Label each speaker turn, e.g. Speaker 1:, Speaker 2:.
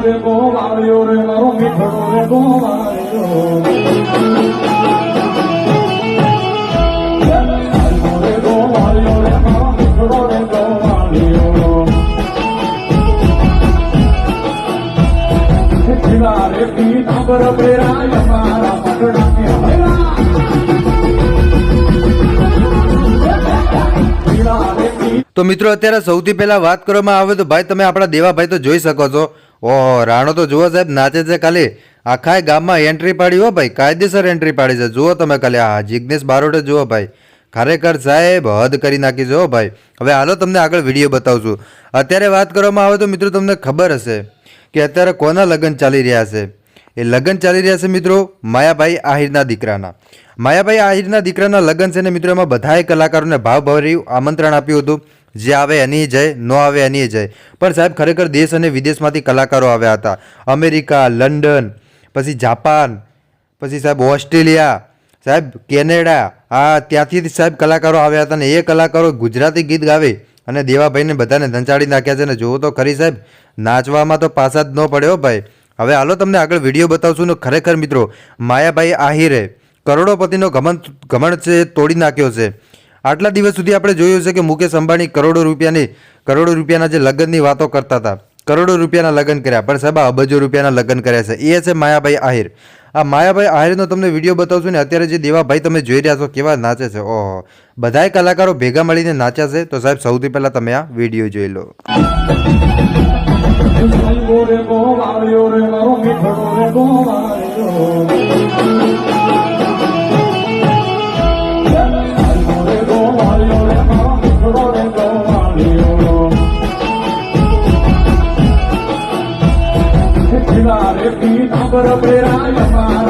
Speaker 1: રે ગોવાળિયો રે મારો મીઠડો રે પી
Speaker 2: તો મિત્રો, અત્યારે સૌથી પહેલા વાત કરવામાં આવે તો ભાઈ, તમે આપણા દેવાભાઈ તો જોઈ શકો છો. ઓહો રાણો તો જુઓ સાહેબ, નાચે છે ખાલી. આખા ગામમાં એન્ટ્રી પાડી હો ભાઈ, કાયદેસર એન્ટ્રી પાડી છે. જુઓ તમે ખાલી, આ જિજ્ઞેશ બારોટે જુઓ ભાઈ. ખરેખર સાહેબ, હદ કરી નાખી છે હો ભાઈ. હવે હાલો તમને આગળ વીડિયો બતાવું છું અત્યારે વાત કરવામાં આવે તો મિત્રો તમને ખબર હશે કે અત્યારે કોના લગ્ન ચાલી રહ્યા છે. એ લગ્ન ચાલી રહ્યા છે મિત્રો માયાભાઈ આહિરના દીકરાના. માયાભાઈ આહિરના દીકરાના લગ્ન છે ને મિત્રો એમાં બધાએ કલાકારોને ભાવભર્યું આમંત્રણ આપ્યું હતું. જે આવે એની જય, ન આવે એની જય. પણ સાહેબ, ખરેખર દેશ અને વિદેશમાંથી કલાકારો આવ્યા હતા. અમેરિકા, લંડન, પછી જાપાન, પછી સાહેબ ઓસ્ટ્રેલિયા, સાહેબ કેનેડા, આ ત્યાંથી સાહેબ કલાકારો આવ્યા હતા ને એ કલાકારો ગુજરાતી ગીત ગાવે અને દેવાભાઈને બધાને ધંચાડી નાખ્યા છે ને જોવો તો ખરી સાહેબ, નાચવામાં તો પાછા જ ન પડ્યો ભાઈ. હવે હાલો તમને આગળ વીડિયો બતાવશું ને ખરેખર મિત્રો, માયાભાઈ આહિરે કરોડોપતિનો ઘમંડ ઘમંડ છે તોડી નાખ્યો છે. આટલા દિવસ સુધી આપણે જોયું છે કે મુકેશ અંબાણી કરોડો રૂપિયાની, કરોડો રૂપિયાના જે લગ્નની વાતો કરતા હતા. કરોડો રૂપિયાના લગ્ન કર્યા. પણ સાહેબ અબજો રૂપિયાના લગ્ન કર્યા છે. એ છે માયાભાઈ આહિર. આ માયાભાઈ આહિરનો તમને વીડિયો બતાવશું ને અત્યારે જે દેવાભાઈ તમે જોઈ રહ્યા છો, કેવા નાચે છે. ઓહો. બધાય કલાકારો ભેગા મળીને નાચ્યા છે. તો સાહેબ, સૌથી પહેલાં તમે આ વીડિયો જોઈ લો.
Speaker 1: રે રે રે પીતાંબર પેરાય મારા